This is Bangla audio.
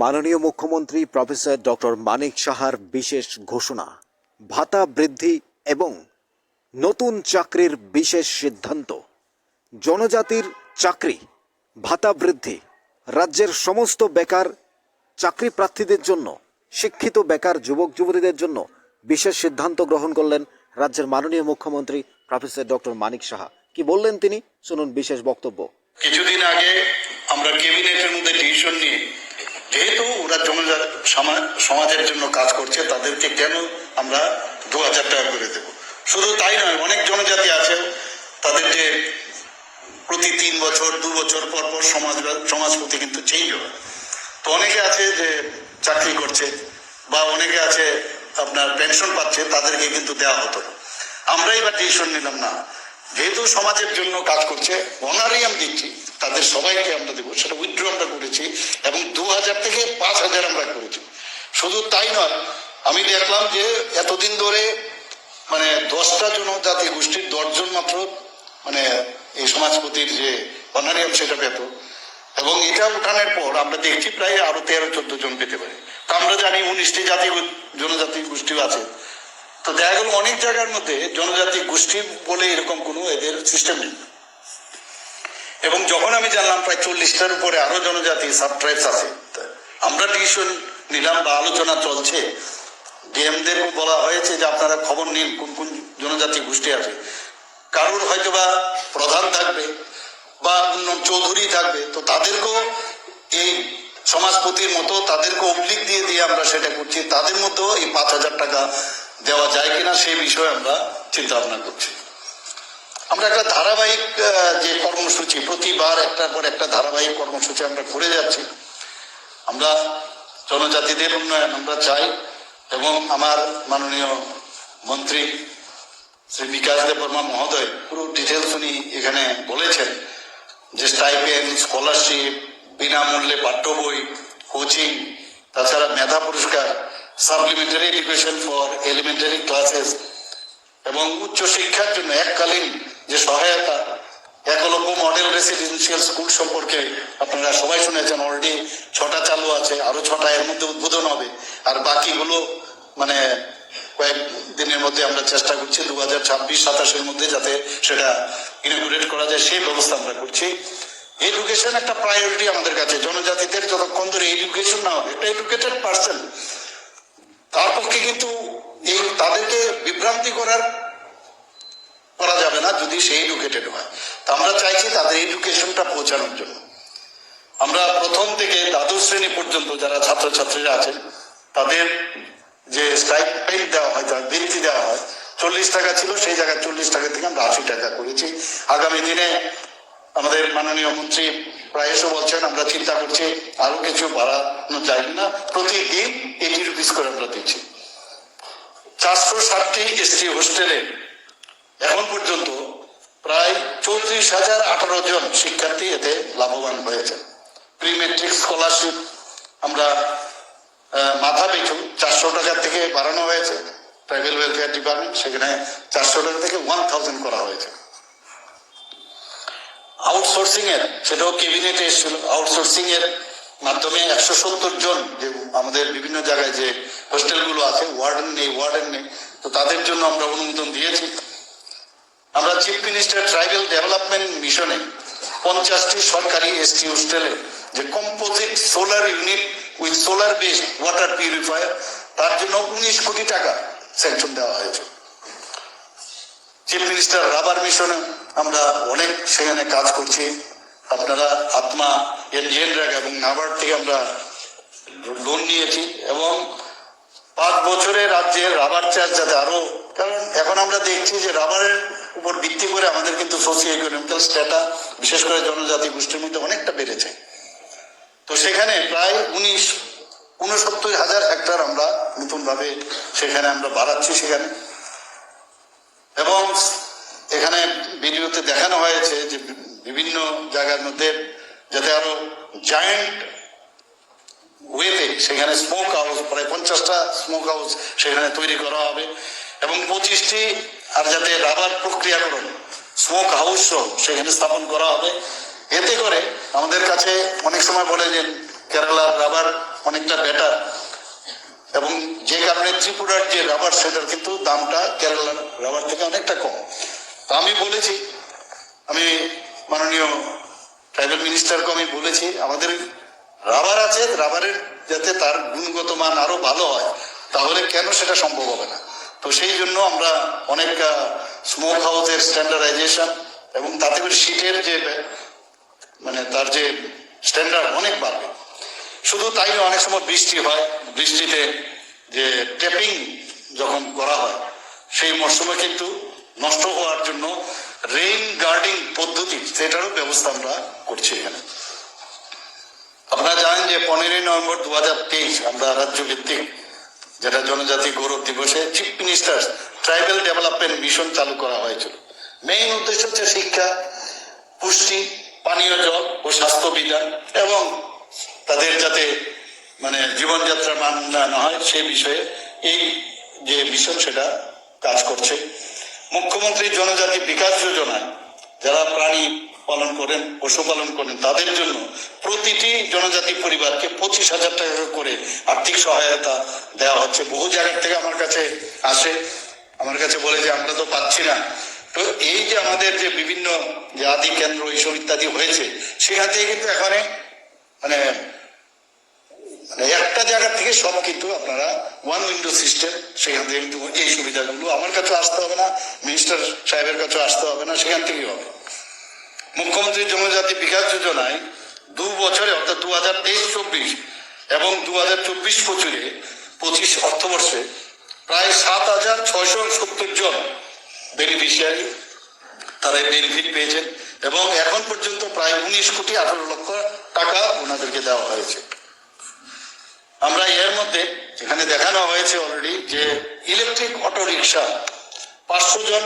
মাননীয় মুখ্যমন্ত্রী প্রফেসর ডক্টর মানিক সাহার বিশেষ ঘোষণা, ভাতা বৃদ্ধি এবং নতুন চাকরির বিশেষ সিদ্ধান্ত, জনজাতির চাকরি, ভাতা বৃদ্ধি, রাজ্যের সমস্ত বেকার, চাকরি প্রার্থীদের জন্য, শিক্ষিত বেকার যুবক যুবতীদের জন্য বিশেষ সিদ্ধান্ত গ্রহণ করলেন রাজ্যের মাননীয় মুখ্যমন্ত্রী প্রফেসর ডক্টর মানিক সাহা। কি বললেন তিনি? শুনুন বিশেষ বক্তব্য। কিছুদিন আগে আমরা ক্যাবিনেটের মধ্যে ডিসিশন নিয়ে যেহেতু ওরা সমাজ- সমাজের জন্য কাজ করছে, তাদেরকে কেন আমরা দু হাজার টাকা করে দেবো? শুধু তাই নয়, অনেক জনজাতি আছে তাদের যে প্রতি তিন বছর, দু বছর পর পর সমাজ, সমাজপতি কিন্তু চেঞ্জ হয় তো অনেকে আছে যে চাকরি করছে, বা অনেকে আছে আপনার পেনশন পাচ্ছে, তাদেরকে কিন্তু দেওয়া হতো আমরা এবার ডিসিশন নিলাম না। যেহেতু সমাজের জন্য কাজ করছে অনারিয়াম দিচ্ছি, তাদের সবাইকে আমরা দেবো, সেটা উইথড্র আমরা করেছি, এবং দু হাজার থেকে পাঁচ হাজার আমরা করেছি শুধু তাই নয়, আমি দেখলাম যে এতদিন ধরে মানে দশটা জনজাতি গোষ্ঠীর দশজন মাত্র মানে এই সমাজপতির যে অনারিয়াম সেটা পেত। এবং এটা উঠানের পর আমরা দেখছি প্রায় আরও তেরো, চোদ্দ জন পেতে পারে। আমরা জানি উনিশটি জাতি জনজাতি গোষ্ঠীও আছে। তো দেখা গেল অনেক জায়গার মধ্যে জনজাতি গোষ্ঠী বলে এরকম কোনো এদের সিস্টেম নেই। এবং যখন আমি জানলাম প্রায় চল্লিশটার উপরে আরও জনজাতি সাব ট্রাইবস আছে, আমরা ডিসিশন নিলাম বা আলোচনা চলছে। ডিএমদের বলা হয়েছে যে আপনারা খবর নিন, কোন কোন জনজাতি গোষ্ঠী আছে। কারোর হয়তো বা প্রধান থাকবে বা অন্য চৌধুরী থাকবে, তো তাদেরকেও এই সমাজপতির মতো তাদেরকে অবলিক দিয়ে দিয়ে আমরা সেটা করছি। তাদের মধ্যেও এই পাঁচ হাজার টাকা দেওয়া যায় কিনা সেই বিষয়ে আমরা চিন্তা ভাবনা করছি। আমরা একটা ধারাবাহিক যে কর্মসূচি, প্রতিবার একটার পর একটা ধারাবাহিক কর্মসূচি আমরা করে যাচ্ছি। আমরা জনজাতিদের উন্নয়ন আমরা চাই এবং আমার মাননীয় মন্ত্রী শ্রী বিকাশ দেব বর্মা মহোদয় পুরো ডিটেলস উনি এখানে বলেছেন যে স্টাইপেন্ড স্কলারশিপ বিনামূল্যে পাঠ্য বই কোচিং তাছাড়া মেধা পুরস্কার supplementary education for elementary classes এবং উচ্চ শিক্ষার জন্য এককালীন যে সহায়তা একলব্য মডেল রেসিডেন্সিয়াল স্কুল সম্পর্কে আপনারা সবাই শুনেছেন অলরেডি ছটা চালু আছে, আরও ছটা এর মধ্যে উদ্বোধন হবে। আর বাকিগুলো মানে কয়েক দিনের মধ্যে আমরা চেষ্টা করছি দু হাজার ছাব্বিশ, সাতাশের মধ্যে যাতে সেটা ইনগুরেট করা যায়, সেই ব্যবস্থা আমরা করছি। এডুকেশন একটা প্রায়োরিটি আমাদের কাছে। জনজাতিদের যতক্ষণ ধরে এডুকেশন না হবে, একটা এডুকেটেড পার্সন তার পক্ষে কিন্তু এই তাদেরকে বিভ্রান্তি করার করা যাবে না যদি সে এডুকেটেড হয়। তা আমরা চাইছি তাদের এডুকেশনটা পৌঁছানোর জন্য। আমরা প্রথম থেকে দ্বাদশ শ্রেণি পর্যন্ত যারা ছাত্রছাত্রীরা আছেন, তাদের যে স্টাইপেন্ড দেওয়া হয় তার বৃত্তি দেওয়া হয়, চল্লিশ টাকা ছিল, সেই জায়গায় চল্লিশ টাকা থেকে আমরা আশি টাকা করেছি। আগামী দিনে আমাদের মাননীয় মন্ত্রী প্রায়শ বলছেন, আমরা চিন্তা করছি আরও কিছু বাড়ানো যায় না প্রতিদিন এইটি রুপিস করে আমরা দিচ্ছি। চারশো ষাটটি এসটি হোস্টেলে এখন পর্যন্ত প্রায় চৌত্রিশ হাজার আঠারো জন শিক্ষার্থী এতে লাভবান হয়েছে। প্রি মেট্রিক স্কলারশিপ আমরা মাথা পিছু চারশো টাকা থেকে বাড়ানো হয়েছে। ট্রাইবেল ওয়েলফেয়ার ডিপার্টমেন্ট সেখানে চারশো টাকা থেকে ওয়ান থাউজেন্ড করা হয়েছে। আউটসোর্সিং এর, সেটাও ক্যাবিনেটে এসেছিল। আউটসোর্সিং এর মাধ্যমে একশো সত্তর জন যে আমাদের বিভিন্ন জায়গায় যে হোস্টেলগুলো আছে, ওয়ার্ডেন নেই ওয়ার্ডেন নেই, তো তাদের জন্য আমরা অনুমোদন দিয়েছি। আমরা চিফ মিনিস্টার ট্রাইবেল ডেভেলপমেন্ট মিশনে পঞ্চাশটি সরকারি এসটি হোস্টেলে যে composite solar unit with solar based water purifier তার জন্য উনিশ কোটি টাকা স্যাংশন দেওয়া হয়েছে। চিফ মিনিস্টার রাবার মিশনে আমরা অনেক সেখানে কাজ করছি। আপনারা আত্মা এনজিএন এবং নাবার্ড থেকে আমরা লোন নিয়েছি এবং পাঁচ বছরে রাজ্যের রাবার চার্জ যাতে আরও, কারণ এখন আমরা দেখছি যে রাবারের উপর ভিত্তি করে আমাদের কিন্তু সোসিও ইকোনমিক্যাল স্ট্যাটা বিশেষ করে জনজাতি গোষ্ঠীর মধ্যে অনেকটা বেড়েছে। তো সেখানে প্রায় উনিশ, উনসত্তর হাজার হেক্টর আমরা নতুনভাবে সেখানে আমরা বাড়াচ্ছি সেখানে। এবং এখানে ভিডিওতে দেখানো হয়েছে যে বিভিন্ন জায়গার মধ্যে যাতে আরও জায়েন্ট ওয়েতে সেখানে স্মোক হাউস প্রায় পঞ্চাশটা স্মোক হাউস সেখানে তৈরি করা হবে। এবং পঁচিশটি আর যাতে রাবার প্রক্রিয়াকরণ স্মোক হাউস সেখানে স্থাপন করা হবে। এতে করে আমাদের কাছে অনেক সময় বলে যে কেরালার রাবার অনেকটা বেটার এবং যে কারণে ত্রিপুরার যে রাবার, সেটার কিন্তু দামটা কেরালার রাবার থেকে অনেকটা কম। তো আমি বলেছি, আমি মাননীয় ট্রাইবাল মিনিস্টারকে আমি বলেছি, আমাদের রাবার আছে, রাবারের যাতে তার গুণগত মান আরও ভালো হয়, তাহলে কেন সেটা সম্ভব হবে না? তো সেই জন্য আমরা অনেক স্মোক হাউসের স্ট্যান্ডার্ডাইজেশন এবং তাতে করে শীতের যে মানে তার যে স্ট্যান্ডার্ড অনেক বাড়বে। শুধু তাই অনেক সময় বৃষ্টি হয়, বৃষ্টিতে যে টেপিং যখন করা হয়, সেই মরশুমে কিন্তু নষ্ট হওয়ার জন্য রেইন গার্ডিং পদ্ধতি, সেটারও ব্যবস্থা আমরা করছি এখানে। আপনারা জানেন যে পনেরোই নভেম্বর দু হাজার তেইশ আমরা রাজ্য ভিত্তিক যেটা জনজাতি গৌরব দিবসে chief minister tribal development mission চালু করা হয়েছিল। মেইন উদ্দেশ্য হচ্ছে শিক্ষা, পুষ্টি, পানীয় জল ও স্বাস্থ্য বিধান এবং তাদের যাতে মানে জীবনযাত্রার মান উন্নয়ন হয় সে বিষয়ে এই যে মিশন সেটা কাজ করছে। মুখ্যমন্ত্রী জনজাতি বিকাশ যোজনায় যারা প্রাণী পালন করেন, পশুপালন করেন, তাদের জন্য প্রতিটি জনজাতি পরিবারকে পঁচিশ হাজার টাকা করে আর্থিক সহায়তা দেওয়া হচ্ছে। বহু জায়গা থেকে আমার কাছে আসে, আমার কাছে বলে যে, আমরা তো পাচ্ছি না। তো এই যে আমাদের যে বিভিন্ন যে আদি কেন্দ্র, এইসব ইত্যাদি হয়েছে, সেখান থেকে কিন্তু এখানে মানে মানে একটা জায়গা থেকে সব কিন্তু আপনারা ওয়ান উইন্ডো সিস্টেম সেখান থেকে কিন্তু এই সুবিধাগুলো আমার কাছে আসতে হবে না মিনিস্টার সাহেবের কাছে আসতে হবে না, সেখান থেকেই হবে। মুখ্যমন্ত্রী জনজাতি বিকাশ যোজনায় দু বছরে, অর্থাৎ দু হাজার তেইশ চব্বিশ এবং দু হাজার চব্বিশ পঁচিশে, পঁচিশ অর্থবর্ষে প্রায় সাত হাজার ছয়শো সত্তর জন বেনিফিশিয়ারি তারা বেনিফিট পেয়েছেন এবং এখন পর্যন্ত প্রায় উনিশ কোটি আঠারো লক্ষ টাকা ওনাদেরকে দেওয়া হয়েছে। আমরা এর মধ্যে এখানে দেখানো হয়েছে অলরেডি যে ইলেকট্রিক অটো রিক্সা পাঁচশো জন